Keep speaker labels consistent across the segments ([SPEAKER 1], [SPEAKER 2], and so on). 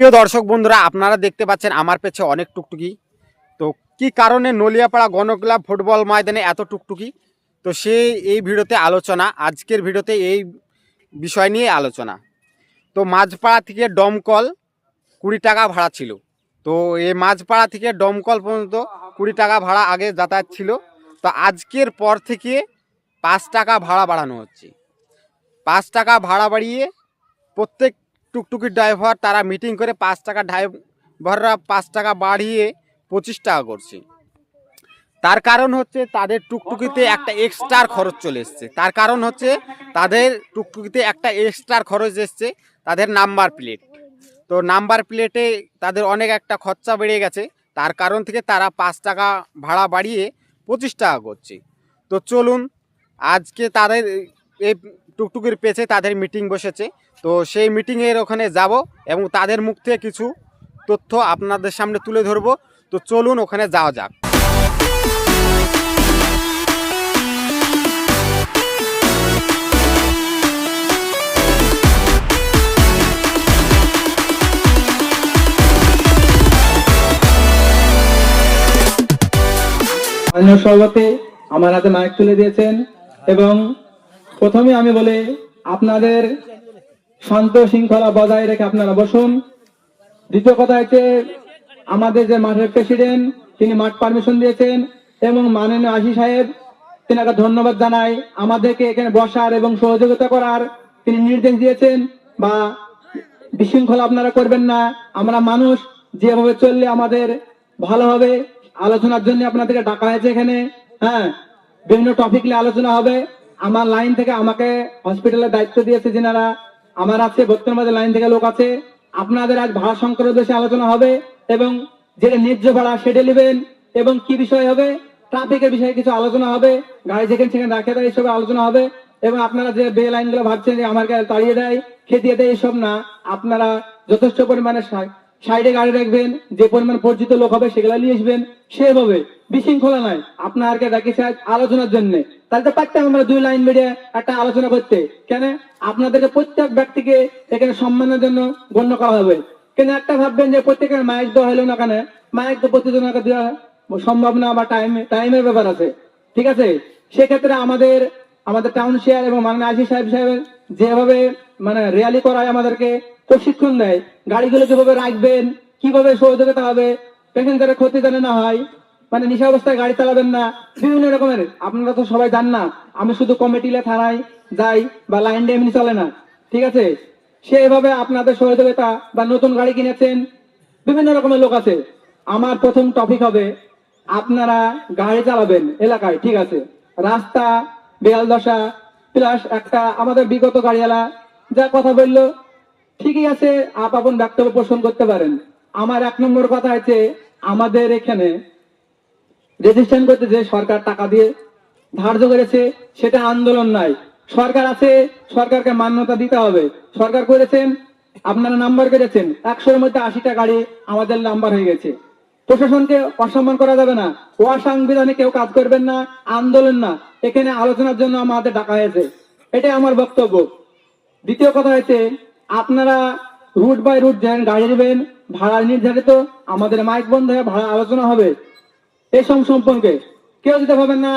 [SPEAKER 1] প্রিয় দর্শক বন্ধুরা, আপনারা দেখতে পাচ্ছেন আমার পেছে অনেক টুকটুকি। তো কি কারণে নলিয়াপাড়া গণক্লাব ফুটবল ময়দানে এত টুকটুকি? তো সেই এই ভিডিওতে আলোচনা, আজকের ভিডিওতে এই বিষয় নিয়ে আলোচনা। তো মাঝপাড়া থেকে ডমকল কুড়ি টাকা ভাড়া ছিল। তো এই মাঝপাড়া থেকে ডমকল পর্যন্ত কুড়ি টাকা ভাড়া আগে যাতায়াত ছিল। তো আজকের পর থেকে পাঁচ টাকা ভাড়া বাড়ানো হচ্ছে। পাঁচ টাকা ভাড়া বাড়িয়ে প্রত্যেক টুকটুকির ড্রাইভার, তারা মিটিং করে পাঁচ টাকা ড্রাইভাররা পাঁচ টাকা বাড়িয়ে পঁচিশ টাকা করছে। তার কারণ হচ্ছে তাদের টুকটুকিতে একটা এক্সট্রা খরচ চলে এসছে। তার কারণ হচ্ছে তাদের টুকটুকিতে একটা এক্সট্রা খরচ এসছে তাদের নাম্বার প্লেট তো নাম্বার প্লেটে তাদের অনেক একটা খরচা বেড়ে গেছে। তার কারণ থেকে তারা পাঁচ টাকা ভাড়া বাড়িয়ে পঁচিশ টাকা করছে। তো চলুন, আজকে তাদের এই টুকটুকির পেছে তাদের মিটিং বসেছে। তো সেই মিটিংয়ের ওখানে যাব এবং তাদের মুখ থেকে কিছু তথ্য আপনাদের সামনে তুলে ধরবো। তো চলুন ওখানে যাওয়া যাক।
[SPEAKER 2] মাননীয় আমার হাতে মাইক তুলে দিয়েছেন এবং প্রথমে আমি বলি, আপনাদের শান্ত শৃঙ্খলা বজায় রেখে আপনারা বসুন। দ্বিতীয় কথা হচ্ছে, আমাদের যে মাঠের প্রেসিডেন্ট তিনি মাঠ পারমিশন দিয়েছেন এবং মাননীয় আশি সাহেব, তিনাকে ধন্যবাদ জানাই। আমাদেরকে এখানে বসার এবং সহযোগিতা করার তিনি নির্দেশ দিয়েছেন বা বিশৃঙ্খলা আপনারা করবেন না। আমরা মানুষ, যেভাবে চললে আমাদের ভালো হবে। আলোচনার জন্য আপনাদেরকে ডাকা হয়েছে এখানে। হ্যাঁ বিভিন্ন টপিক নিয়ে আলোচনা হবে। আমার লাইন থেকে আমাকে হসপিটালের দায়িত্ব দিয়েছে যেনারা। আমার আছে বর্তমানে লাইন থেকে লোক আছে। আপনাদের আজ ভাড়া সংকটের দেশে আলোচনা হবে এবং যেটা ন্যায্য ভাড়া সেটা নেবেন এবং কি বিষয় হবে, ট্রাফিকের বিষয়ে কিছু আলোচনা হবে, গাড়ি যেখানে সেখানে রাখে দেয় এইসব আলোচনা হবে এবং আপনারা যে বে লাইনগুলো ভাবছেন যে আমার গায়ে তাড়িয়ে দেয়, খেতে দেয় এইসব না। আপনারা যথেষ্ট পরিমাণে সাইডে গাড়ি রাখবেন, যে পরিমাণ পরিচিত লোক হবে সেগুলা নিয়ে আসবেন। সেভাবে, বিশৃঙ্খলা নয় আপনারকে ডাকিছে আজ আলোচনার জন্য। তাহলে তো পারতাম আমরা দুই লাইন একটা আলোচনা করতে। কেন? আপনাদেরকে প্রত্যেক ব্যক্তিকে এখানে সম্মানের জন্য গণ্য করা হবে। কেন একটা ভাববেন যে প্রত্যেকের মায়ের দেওয়া হলো না কেন? মাইক তো প্রতিজনকে দেওয়া সম্ভব না বা টাইম টাইমের ব্যাপার আছে। ঠিক আছে? সেক্ষেত্রে আমাদের আমাদের টাউনশিয়ার এবং মাননীয় আশি সাহেব সাহেবের যেভাবে মানে র্যালি করায় আমাদেরকে প্রশিক্ষণ দেয় গাড়িগুলো কীভাবে রাখবেন, কীভাবে সহযোগিতা হবে প্যাসেঞ্জারের ক্ষতি যেন না হয় মানে নিশা অবস্থায় গাড়ি চালাবেন না, বিভিন্ন রকমের। আপনারা তো সবাই জান না, আমি শুধু কমিটিলে থানায় যাই বা লাইন দিয়ে এমনি চলে না, ঠিক আছে? সেভাবে আপনাদের সহযোগিতা বা নতুন গাড়ি কিনেছেন, বিভিন্ন রকমের লোক আছে। আমার প্রথম টপিক হবে, আপনারা গাড়ি চালাবেন এলাকায়, ঠিক আছে? রাস্তা বেয়াল দশা প্লাস একটা আমাদের বিগত গাড়িওয়ালা যা কথা বলল ঠিকই আছে, আপ আপন বক্তব্য পোষণ করতে পারেন। আমার এক নম্বর কথা হচ্ছে, আমাদের এখানে রেজিস্ট্রেশন করতে যে সরকার টাকা দিয়ে। ধার্য করেছে, সেটা আন্দোলন নাই সরকার আছে, সরকারকে মান্যতা দিতে হবে। সরকার করেছেন, আপনারা নাম্বার করেছেন। একশোর মধ্যে আশিটা গাড়ি আমাদের নাম্বার হয়ে গেছে। প্রশাসনকে অসম্মান করা যাবে না। অসাংবিধানে কেউ কাজ করবেন না, আন্দোলন না। এখানে আলোচনার জন্য আমাদের ডাকা হয়েছে। এটাই আমার বক্তব্য। দ্বিতীয় কথা হচ্ছে আপনারা রুট বাই রুট যেন, গাড়ি নেবেন, ভাড়া নির্ধারিত, আমাদের মাইক বন্ধ হয়ে ভাড়া আলোচনা হবে। এই সব সম্পর্কে কেউ যদি ভাবেন না,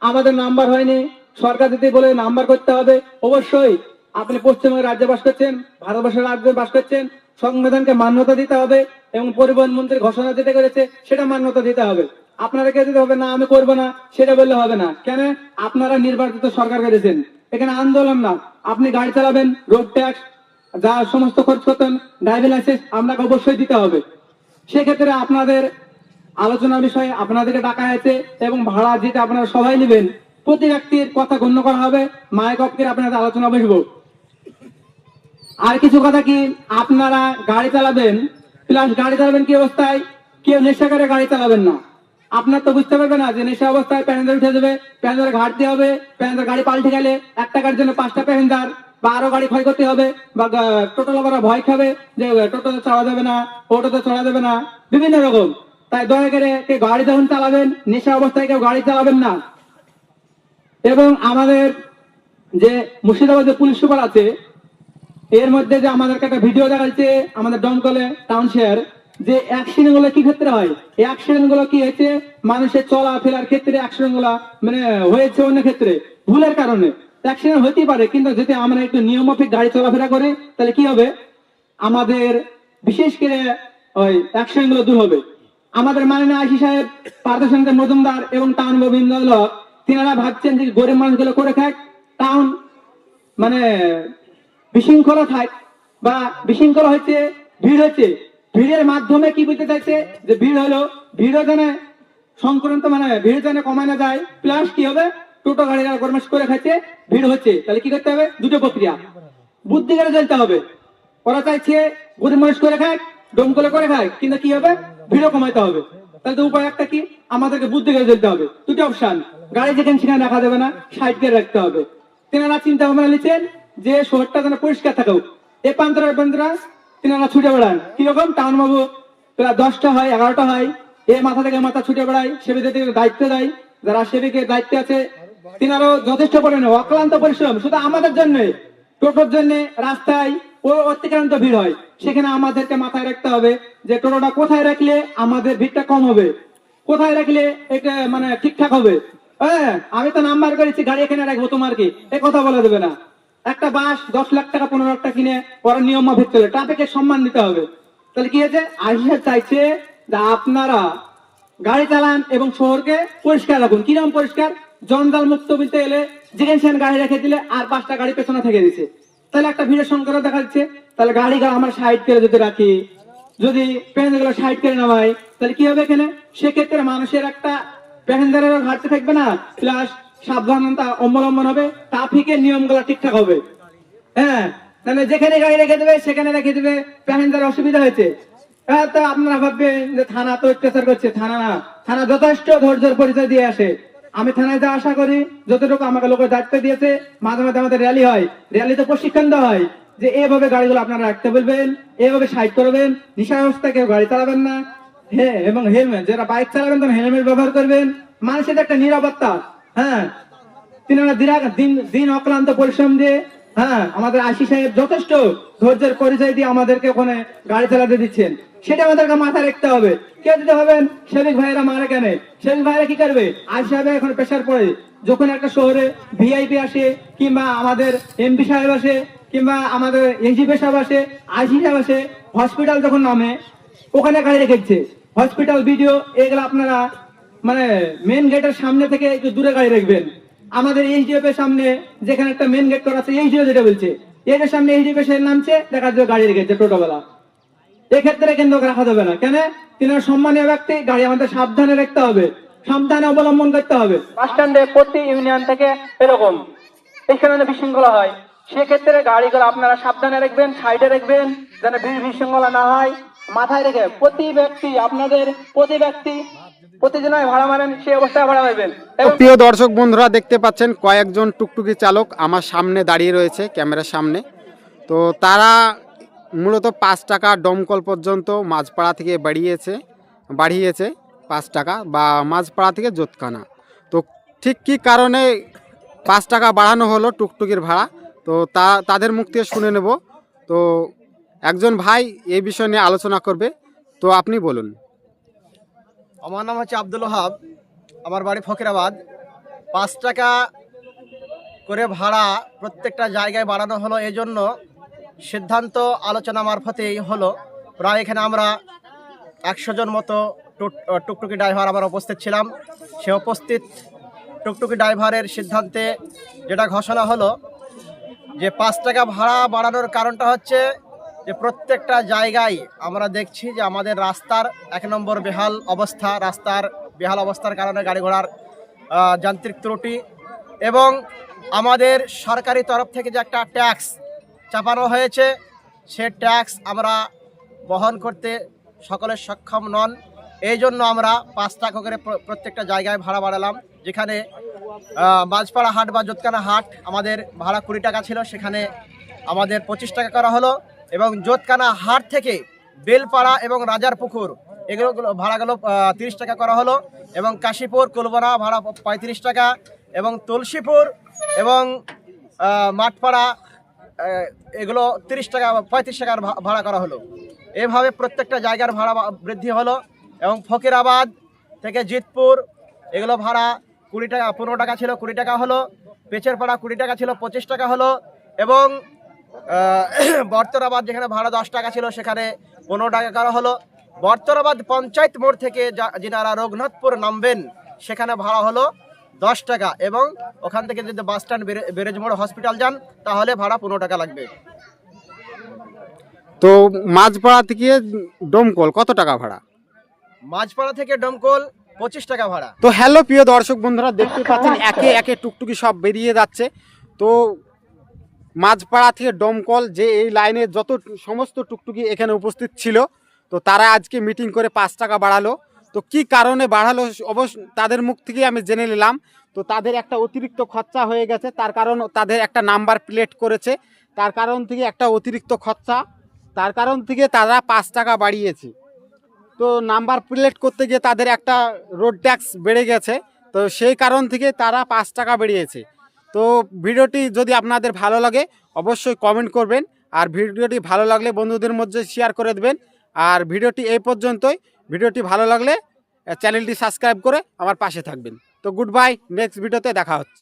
[SPEAKER 2] আমাদের নাম্বার হয়নি, সরকার যদি বলে নাম্বার করতে হবে, অবশ্যই আপনি পশ্চিমবঙ্গের রাজ্যে বাস করছেন, ভারতবর্ষের রাজ্যে বাস করছেন, সংবিধানকে মান্যতা দিতে হবে এবং পরিবহন মন্ত্রী ঘোষণা যেটা করেছে, সেটা মান্যতা দিতে হবে। আপনারা কেউ দিতে হবে না, আমি করব না, সেটা বললে হবে না। কেন? আপনারা নির্বাচিত সরকার করেছেন। এখানে আন্দোলন না। আপনি গাড়ি চালাবেন রোড ট্যাক্স যা সমস্ত খরচ করতেন ড্রাইভিং লাইসেন্স আপনাকে অবশ্যই দিতে হবে। সেক্ষেত্রে আপনাদের আলোচনা বিষয়ে আপনাদেরকে ডাকা হয়েছে এবং ভাড়া যেটা আপনারা সবাই নেবেন, প্রতি ব্যক্তির কথা গণ্য করা হবে মাইক অফ আপনাদের আলোচনা বসবো। আর কিছু কথা কি, আপনারা গাড়ি চালাবেন প্লাস গাড়ি চালাবেন কি অবস্থায়? কেউ নেশা করে গাড়ি চালাবেন না। আপনার তো বুঝতে পারবে না যে নেশা অবস্থায় প্যাসেঞ্জার উঠে যাবে প্যাসেঞ্জার ঘাটতে হবে প্যাসেঞ্জার গাড়ি পাল্টে গেলে একটা গাড়ির জন্য পাঁচটা প্যাসেঞ্জার বা আরও গাড়ি ক্ষয় করতে হবে, বা টোটো লোকেরা ভয় খাবে যে টোটোতে চড়া যাবে না, অটোতে চড়া যাবে না, বিভিন্ন রকম। তাই দয়া করে কে গাড়ি যখন চালাবেন, নেশা অবস্থায় কেউ গাড়ি চালাবেন না। এবং আমাদের যে মুর্শিদাবাদ যে পুলিশ সুপার আছে, এর মধ্যে যে আমাদেরকে একটা ভিডিও দেখাচ্ছে আমাদের দমকলে টাউন শেয়ার যে অ্যাক্সিডেন্টগুলো কি ক্ষেত্রে হয়? এই অ্যাক্সিডেন্টগুলো কি হয়েছে? মানুষের চলাফেরার ক্ষেত্রে অ্যাক্সিডেন্টগুলো মানে হয়েছে অন্য ক্ষেত্রে। ভুলের কারণে। অ্যাক্সিডেন্ট হতেই পারে, কিন্তু যদি আমরা একটু নিয়মমাফিক গাড়ি চলাফেরা করি, তাহলে কি হবে? আমাদের বিশেষ করে ওই অ্যাক্সিডেন্টগুলো দূর হবে। আমাদের মাননীয় আশি সাহেব পার্থশঙ্কর মজুমদার এবং টাউন গোবিন্দ তিনারা ভাবছেন যে গরিব মানুষগুলো করে খাক। টাউন মানে বিশৃঙ্খলা থাক বা বিশৃঙ্খলা হচ্ছে, ভিড় হচ্ছে। ভিড়ের মাধ্যমে কি বুঝতে চাইছে? যে ভিড় হলো, ভিড়ও যেন সংক্রান্ত মানে ভিড় যেন কমানো যায়। প্লাস কি হবে? টোটো গাড়ি যারা গরমেশ করে খাচ্ছে ভিড় হচ্ছে। তাহলে কি করতে হবে? দুটো প্রক্রিয়া। বুদ্ধি করে চলতে হবে। ওরা চাইছে গরিব করে খায় ডোমকলে করে খায় কিন্তু কি হবে? ভিড়ও কমাইতে হবে। তাহলে তো উপায় একটা কি? আমাদেরকে বুদ্ধি করে চলতে হবে। দুটো গাড়ি যেখানে সেখানে রাখা যাবে না, সাইড করে রাখতে হবে। তেনারা চিন্তা ভাবনা নিচ্ছেন যে শহরটা যেন পরিষ্কার থাকুক। এ প্রান্তরা তেনারা ছুটে বেড়ান। কীরকম? টাউন বাবু প্রায় দশটা হয়, এগারোটা হয়। এ মাথা থেকে মাথা ছুটে বেড়ায়, সেবিদের দায়িত্ব দেয়। যারা সেবিকে দায়িত্বে আছে যথেষ্ট পরিমাণে অক্লান্ত পরিশ্রম, শুধু আমাদের জন্য টোটোর জন্য রাস্তায় ও অতিক্রান্ত ভিড় হয়। সেখানে আমাদেরকে মাথায় রাখতে হবে যে টোটোটা কোথায় রাখলে আমাদের ভিড়টা কম হবে, কোথায় রাখলে এটা মানে ঠিকঠাক হবে। হ্যাঁ আমি তো নাম্বার করেছি, গাড়ি এখানে রাখব তোমার কি এ কথা দেবে না। একটা বাস দশ লাখ টাকা, পনেরো লাখ টাকা কিনে ওরা নিয়ম মাফিক চলে, ট্রাফিকের সম্মান দিতে হবে। তাহলে কি হয়েছে? আইসা চাইছে যে আপনারা গাড়ি চালান এবং শহরকে পরিষ্কার রাখুন। কীরকম পরিষ্কার? জঞ্জাল মুক্ত বলতে এলে যেখানে সেখানে গাড়ি রেখে দিলে আর পাঁচটা গাড়ি পেছনে থেকে দিছে। তাহলে একটা ভিড়ের সংখ্যা দেখা যাচ্ছে, তাহলে গাড়ি আমরা সাইড করে যদি রাখি, যদি প্যাসেঞ্জার সাইড করে নামাই, তাহলে কি হবে এখানে? সেক্ষেত্রে মানুষের একটা প্যাসেঞ্জারের ঘাটতে থাকবে না প্লাস সাবধানতা অবলম্বন হবে ট্রাফিকের নিয়মগুলো ঠিকঠাক হবে। হ্যাঁ তাহলে যেখানে গাড়ি রেখে দেবে, সেখানে রেখে দেবে প্যাসেঞ্জার অসুবিধা হয়েছে। হ্যাঁ আপনারা ভাববেন যে থানা তো অত্যাচার করছে, থানা না। থানা যথেষ্ট ধৈর্যের পরিচয় দিয়ে আসে। আমি থানায় যা আশা করি, যতটুকু আমাকে লোকের দায়িত্ব দিয়েছে, মাঝে মাঝে আমাদের র্যালি হয়। র্যালিতে প্রশিক্ষণ দেওয়া হয় যে এভাবে গাড়িগুলো আপনারা রাখতে বলবেন, এভাবে সাইড করবেন নিশা অবস্থায় কেউ গাড়ি চালাবেন না। হ্যাঁ এবং হেলমেট যারা বাইক চালাবেন তখন হেলমেট ব্যবহার করবেন। মানুষের একটা নিরাপত্তা হ্যাঁ দিরা- দিন দিন অক্লান্ত পরিশ্রম দিয়ে হ্যাঁ আমাদের আশি সাহেব যথেষ্ট ধৈর্যের পরিচয় দিয়ে আমাদেরকে ওখানে গাড়ি চালাতে দিচ্ছেন। সেটা আমাদেরকে মাথায় রাখতে হবে। কে দিতে হবেন? শেবিক ভাইয়েরা মারা কেন শেবিক ভাইয়েরা কি করবে? আশি সাহেবের এখন প্রেশার পড়ে। যখন একটা শহরে ভিআইপি আসে, কিংবা আমাদের এমপি সাহেব আসে, কিংবা আমাদের এনজিপি সাহেব আসে আইসি সাহেব আসে হসপিটাল যখন নামে, ওখানে গাড়ি রেখেছে হসপিটাল ভিডিও এগুলো আপনারা মানে মেন গেটের সামনে থেকে একটু দূরে গাড়ি রাখবেন। আমাদের এইচডিএফ এর সামনে যেখানে একটা মেন গেট করা আছে যেটা বলছে এর সামনে এইচডিএফ এর নামছে, দেখা যাবে গাড়ি রেখেছে টোটোবেলা এক্ষেত্রে কিন্তু রাখা যাবে না। কেন? তিনার সম্মানীয় ব্যক্তি, গাড়ি আমাদের সাবধানে রাখতে হবে, সাবধানে অবলম্বন করতে হবে। বাস স্ট্যান্ডে প্রতি ইউনিয়ন থেকে এরকম, এখানে বিশৃঙ্খলা হয়, সেক্ষেত্রে গাড়িগুলো আপনারা সাবধানে রাখবেন, সাইডে রাখবেন, যেন বিশৃঙ্খলা না হয়। মাথায় রেখে প্রতি ব্যক্তি, আপনাদের প্রতি ব্যক্তি
[SPEAKER 1] প্রিয় দর্শক বন্ধুরা, দেখতে পাচ্ছেন কয়েকজন টুকটুকি চালক আমার সামনে দাঁড়িয়ে রয়েছে, ক্যামেরার সামনে। তো তারা মূলত পাঁচ টাকা দমকল পর্যন্ত মাঝপাড়া থেকে বাড়িয়েছে বাড়িয়েছে পাঁচ টাকা বা মাঝপাড়া থেকে জোতখানা। তো ঠিক কী কারণে পাঁচ টাকা বাড়ানো হলো টুকটুকির ভাড়া? তো তা, তাদের মুখ থেকে শুনে নেব। তো একজন ভাই এই বিষয় নিয়ে আলোচনা করবে। তো আপনি বলুন।
[SPEAKER 3] আমার নাম হচ্ছে আব্দুল ওহাব। আমার বাড়ি ফকিরাবাদ। পাঁচ টাকা করে ভাড়া প্রত্যেকটা জায়গায় বাড়ানো হলো এই জন্য সিদ্ধান্ত আলোচনা মারফতেই হলো। প্রায় এখানে আমরা একশো জন মতো টুক- টুকটুকি ড্রাইভার আমার উপস্থিত ছিলাম। সে উপস্থিত টুকটুকি ড্রাইভারের সিদ্ধান্তে যেটা ঘোষণা হলো যে পাঁচ টাকা ভাড়া বাড়ানোর কারণটা হচ্ছে যে প্রত্যেকটা জায়গায় আমরা দেখছি যে আমাদের রাস্তার এক নম্বর বেহাল অবস্থা, রাস্তার বেহাল অবস্থার কারণে গাড়ি ঘোড়ার যান্ত্রিক ত্রুটি এবং আমাদের সরকারি তরফ থেকে যে একটা ট্যাক্স চাপানো হয়েছে, সে ট্যাক্স আমরা বহন করতে সকলে সক্ষম নন। এই জন্য আমরা পাঁচ টাকা করে প্রত্যেকটা জায়গায় ভাড়া বাড়ালাম। যেখানে বাজপাড়া হাট বা জোতকানা হাট, আমাদের ভাড়া কুড়ি টাকা ছিল, সেখানে আমাদের পঁচিশ টাকা করা হলো। এবং জোতকানা হাট থেকে বেলপাড়া এবং রাজার পুকুর এগুলো গুলো- ভাড়াগুলো তিরিশ টাকা করা হলো এবং কাশীপুর, কুলবনা ভাড়া পঁয়ত্রিশ টাকা এবং তুলসীপুর এবং মাঠপাড়া এগুলো তিরিশ টাকা, পঁয়ত্রিশ টাকার ভাড়া করা হলো। এভাবে প্রত্যেকটা জায়গার ভাড়া বৃদ্ধি হলো এবং ফকিরাবাদ থেকে জিতপুর, এগুলো ভাড়া কুড়ি টাকা, পনেরো টাকা ছিল, কুড়ি টাকা হলো পেচের পাড়া কুড়ি টাকা ছিল, পঁচিশ টাকা হলো এবং বর্তরাবাদ যেখানে ভাড়া দশ টাকা ছিল সেখানে পনেরো টাকা করা হলো। বর্তরাবাদ পঞ্চায়েত মোড় থেকে যা- যিনারা রঘুনাথপুর নামবেন সেখানে ভাড়া হলো দশ টাকা এবং ওখান থেকে যদি বাস স্ট্যান্ড ব্যারেজ মোড় হসপিটাল যান তাহলে ভাড়া পনেরো টাকা লাগবে।
[SPEAKER 1] তো মাঝপাড়া থেকে ডোমকল কত টাকা ভাড়া?
[SPEAKER 3] মাঝপাড়া থেকে ডমকল পঁচিশ টাকা ভাড়া।
[SPEAKER 1] তো হ্যালো প্রিয় দর্শক বন্ধুরা দেখতে পাচ্ছেন একে একে টুকটুকি সব বেরিয়ে যাচ্ছে। তো মাঝপাড়া থেকে ডমকল যে এই লাইনে যত সমস্ত টুকটুকি এখানে উপস্থিত ছিল, তো তারা আজকে মিটিং করে পাঁচ টাকা বাড়ালো। তো কি কারণে বাড়ালো অবশ্য তাদের মুখ থেকে আমি জেনে নিলাম। তো তাদের একটা অতিরিক্ত খরচা হয়ে গেছে, তার কারণ তাদের একটা নাম্বার প্লেট করেছে। তার কারণ থেকে একটা অতিরিক্ত খরচা, তার কারণ থেকে তারা পাঁচ টাকা বাড়িয়েছে। তো নাম্বার প্লেট করতে গিয়ে তাদের একটা রোড ট্যাক্স বেড়ে গেছে, তো সেই কারণ থেকে তারা পাঁচ টাকা বেরিয়েছে তো ভিডিওটি যদি আপনাদের ভালো লাগে, অবশ্যই কমেন্ট করবেন। আর ভিডিওটি ভালো লাগলে বন্ধুদের মধ্যে শেয়ার করে দেবেন। আর ভিডিওটি এই পর্যন্তই। ভিডিওটি ভালো লাগলে চ্যানেলটি সাবস্ক্রাইব করে আমার পাশে থাকবেন। তো গুড বাই নেক্সট ভিডিওতে দেখা হচ্ছে।